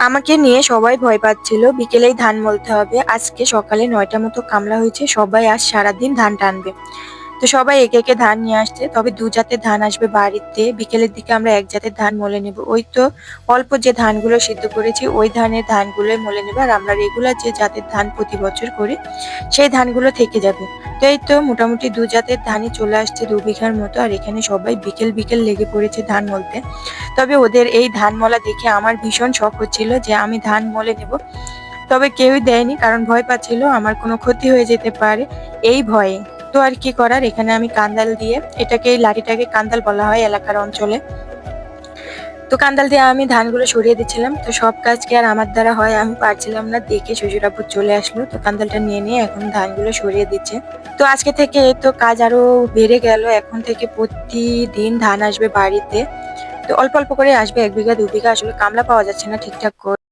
আমাকে নিয়ে সবাই ভয় পাচ্ছিল। বিকেলেই ধান মলতে হবে। আজকে সকালে নয়টা মতো কামলা হয়েছে। সবাই আজ সারাদিন ধান টানবে। তো সবাই একে একে ধান নিয়ে আসছে। তবে দু জাতের ধান আসবে বাড়িতে। বিকেলের দিকে আমরা এক জাতের ধান মলে নেব। ওই তো অল্প যে ধানগুলো সিদ্ধ করেছি, ওই ধানের ধানগুলোই মলে নেব। আর আমরা রেগুলার যে জাতের ধান প্রতি বছর করি, সেই ধানগুলো থেকে যাবে। তো এই তো মোটামুটি দু জাতের ধানই চলে আসছে দু বিঘার মতো। আর এখানে সবাই বিকেল বিকেল লেগে পড়েছে ধান মলতে। তবে ওদের এই ধান মলা দেখে আমার ভীষণ শখ হচ্ছিল যে আমি ধান মলে নেব। তবে কেউই দেয়নি, কারণ ভয় পাচ্ছিল। আমার কোনো ক্ষতি হয়ে যেতে পারে এই ভয়ে। তো আর কি করার, এখানে আমি কান্দাল দিয়ে, এটাকে লাঠিটাকে কান্দাল বলা হয় এলাকার অঞ্চলে। তো কান্দাল দিয়ে আমি ধানগুলো সরিয়ে দিচ্ছিলাম, তো সব কাজ কি আর আমার দ্বারা হয় আমি পারছিলাম না, দেখে শ্বশুর আব্বু চলে আসলো, তো কান্দালটা নিয়ে নিয়ে এখন ধানগুলো সরিয়ে দিচ্ছে। তো আজকে থেকে তো কাজ আরও বেড়ে গেল, এখন থেকে প্রতিদিন ধান আসবে বাড়িতে, তো অল্প অল্প করে আসবে, এক বিঘা, দু বিঘা, আসলে কামলা পাওয়া যাচ্ছে না ঠিকঠাক করে।